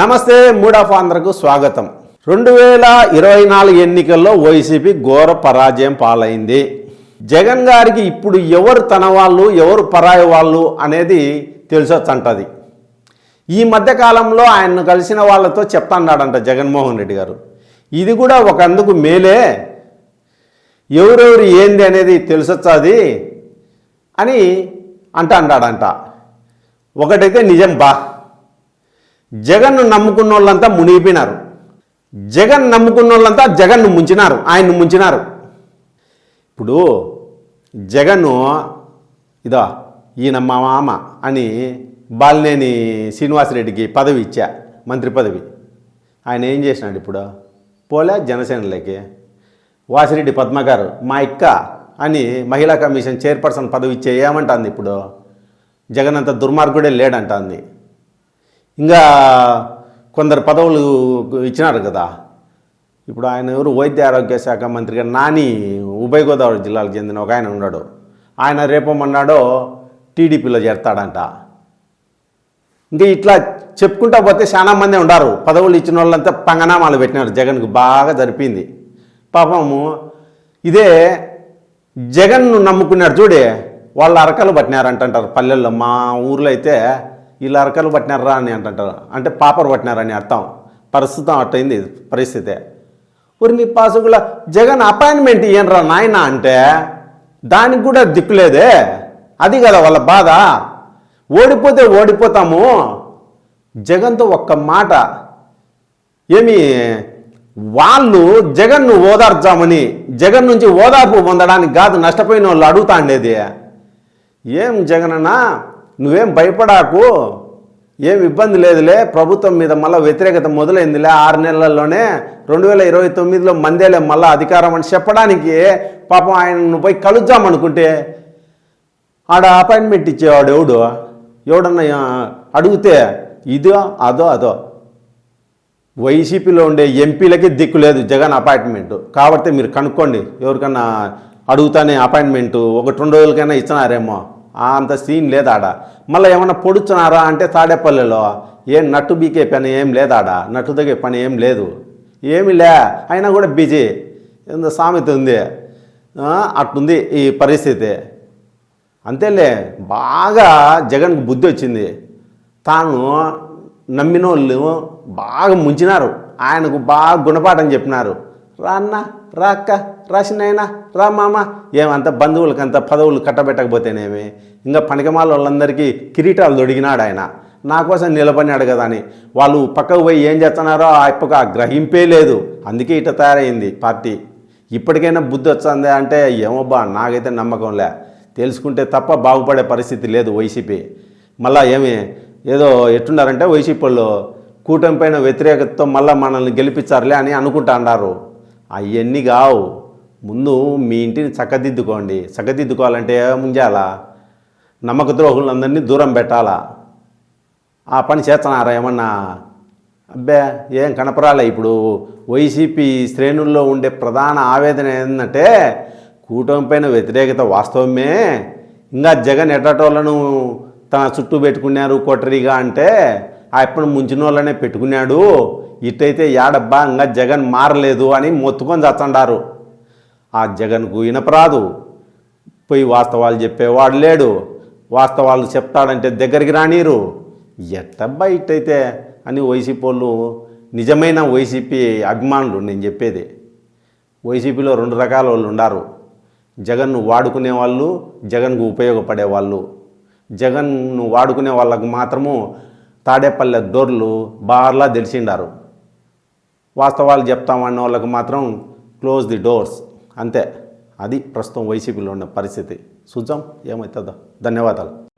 నమస్తే mood of ఆంధ్రకు స్వాగతం. రెండు వేల ఇరవై నాలుగు ఎన్నికల్లో వైసీపీ ఘోర పరాజయం పాలైంది. జగన్ గారికి ఇప్పుడు ఎవరు తన వాళ్ళు ఎవరు పరాయి వాళ్ళు అనేది తెలిసొచ్చంటది ఈ మధ్యకాలంలో ఆయన్ను కలిసిన వాళ్ళతో చెప్తాన్నాడంట జగన్మోహన్ రెడ్డి గారు. ఇది కూడా ఒక అందుకు మేలే. ఎవరెవరు ఏంది అనేది తెలిసొచ్చది అని అంటాడాడంట ఒకటైతే నిజం బా. జగన్ను నమ్ముకున్న వాళ్ళంతా మునిగిపోయినారు. జగన్ నమ్ముకున్న వాళ్ళంతా జగన్ను ముంచినారు ఆయన్ను ముంచినారు. ఇప్పుడు జగన్ను ఇదో ఈయన మా మామ అని బాలినేని శ్రీనివాసరెడ్డికి పదవి ఇచ్చా మంత్రి పదవి. ఆయన ఏం చేసినాడు ఇప్పుడు? పోలే జనసేనలోకి. వాసిరెడ్డి పద్మగారు మా ఇక్క అని మహిళా కమిషన్ చైర్పర్సన్ పదవి ఇచ్చే ఏమంటుంది ఇప్పుడు? జగన్ అంత దుర్మార్గుడే లేడంటుంది. ఇంకా కొందరు పదవులు ఇచ్చినారు కదా. ఇప్పుడు ఆయన ఎవరు? వైద్య ఆరోగ్య శాఖ మంత్రిగా నాని ఉభయ గోదావరి జిల్లాకు చెందిన ఒక ఆయన ఉన్నాడు. ఆయన రేపమన్నాడో టీడీపీలో చేరతాడంట. ఇంకా ఇట్లా చెప్పుకుంటా పోతే చాలా మంది ఉన్నారు పదవులు ఇచ్చిన వాళ్ళంతా పంగనామాలు పెట్టినారు. జగన్కు బాగా జరిపింది. పాపము ఇదే జగన్ను నమ్ముకున్నాడు చూడే. వాళ్ళు అరకలు పట్టినారంటారు పల్లెల్లో. మా ఊర్లో అయితే వీళ్ళు అరకలు పట్టినారా అని అంటుంటారు. అంటే పాపర్ పట్టినారని అర్థం. ప్రస్తుతం అట్టయింది పరిస్థితి. ఊరి మీ పాసుకుల జగన్ అపాయింట్మెంట్ ఇయ్యనరా నాయన అంటే దానికి కూడా దిక్కులేదే అది కదా వాళ్ళ బాధ. ఓడిపోతే ఓడిపోతాము. జగన్తో ఒక్క మాట. ఏమి? వాళ్ళు జగన్ను ఓదార్చామని జగన్ నుంచి ఓదార్పు పొందడానికి కాదు నష్టపోయిన వాళ్ళు అడుగుతా ఉండేది ఏం జగనన్నా? నువ్వేం భయపడాకు? ఏం ఇబ్బంది లేదులే. ప్రభుత్వం మీద మళ్ళీ వ్యతిరేకత మొదలైందిలే. ఆరు నెలల్లోనే రెండు వేల ఇరవై తొమ్మిదిలో మందేలే మళ్ళీ అధికారం అని చెప్పడానికి పాపం ఆయన పోయి కలుద్దామనుకుంటే ఆడ అపాయింట్మెంట్ ఇచ్చేవాడు ఎవడు? ఎవడన్నా అడిగితే ఇదో అదో అదో. వైసీపీలో ఉండే ఎంపీలకి దిక్కు లేదు జగన్ అపాయింట్మెంట్. కాబట్టి మీరు కనుక్కోండి. ఎవరికన్నా అడుగుతానే అపాయింట్మెంట్. ఒకటి రెండు రోజులకైనా ఇచ్చినారేమో అంత సీన్ లేదాడ? మళ్ళీ ఏమన్నా పొడుచున్నారా అంటే తాడేపల్లిలో? ఏం నట్టు బీకే పని ఏం లేదాడ? నట్టు దగ్గర పని ఏం లేదు. ఏమి లే అయినా కూడా బిజీ. ఎంత సామెత ఉంది. అట్టుంది ఈ పరిస్థితి. అంతేలే బాగా జగన్కు బుద్ధి వచ్చింది. తాను నమ్మిన వాళ్ళు బాగా ముంచినారు. ఆయనకు బాగా గుణపాఠం చెప్పినారు. రా అన్న రా అక్క రాసినైనా రా మామ ఏమంత బంధువులకంత పదవులు కట్టబెట్టకపోతేనేమి? ఇంకా పనికిమాల వాళ్ళందరికీ కిరీటాలు దొడిగినాడు ఆయన నా కోసం నిలబడినాడు కదా అని. వాళ్ళు పక్కకు పోయి ఏం చేస్తున్నారో ఆ యొక్క గ్రహింపే లేదు. అందుకే ఇట తయారైంది పార్టీ. ఇప్పటికైనా బుద్ధి వచ్చింది అంటే ఏమోబ్బా నాకైతే నమ్మకంలే తెలుసుకుంటే తప్ప బాగుపడే పరిస్థితి లేదు వైసీపీ. మళ్ళా ఏమి? ఏదో ఎట్టున్నారంటే వైసీపీ వాళ్ళు కూటమి పైన వ్యతిరేకతతో మళ్ళీ మనల్ని గెలిపించారులే అని అనుకుంటా అన్నారు. అవన్నీ కావు. ముందు మీ ఇంటిని చక్కదిద్దుకోండి. చక్కదిద్దుకోవాలంటే ముంజాల నమ్మక ద్రోహులందరినీ దూరం పెట్టాలా? ఆ పని చేస్తున్నారా ఏమన్నా? అబ్బే ఏం కనపరాలే ఇప్పుడు. వైసీపీ శ్రేణుల్లో ఉండే ప్రధాన ఆవేదన ఏంటంటే కూటమి పైన వ్యతిరేకత వాస్తవమే. ఇంకా జగన్ ఎట్టటోళ్ళను తన చుట్టూ పెట్టుకున్నారు కొట్టరిగా అంటే ఆ ఎప్పుడు ముంచిన వాళ్ళనే పెట్టుకున్నాడు. ఇట్టయితే ఏడబ్బా ఇంకా జగన్ మారలేదు అని మొత్తుకొని చచ్చండారు ఆ జగన్కు ఇనపరాదు పోయి వాస్తవాలు చెప్పేవాడు లేడు. వాస్తవాలు చెప్తాడంటే దగ్గరికి రానీరు. ఎట్టబ్బా ఇట్టయితే అని వైసీపీ వాళ్ళు నిజమైన వైసీపీ అభిమానులు నేను చెప్పేది. వైసీపీలో రెండు రకాల వాళ్ళు ఉన్నారు జగన్ను వాడుకునే వాళ్ళు జగన్కు ఉపయోగపడే వాళ్ళు జగన్ను వాడుకునే వాళ్ళకు మాత్రము తాడేపల్లె దొర్లు బార్లా తెలిసిండారు వాస్తవాలు చెప్తామన్న వాళ్ళకు మాత్రం క్లోజ్ ది డోర్స్. అంతే. అది ప్రస్తుతం వైసీపీలో ఉన్న పరిస్థితి. చూద్దాం ఏమవుతుందో ధన్యవాదాలు.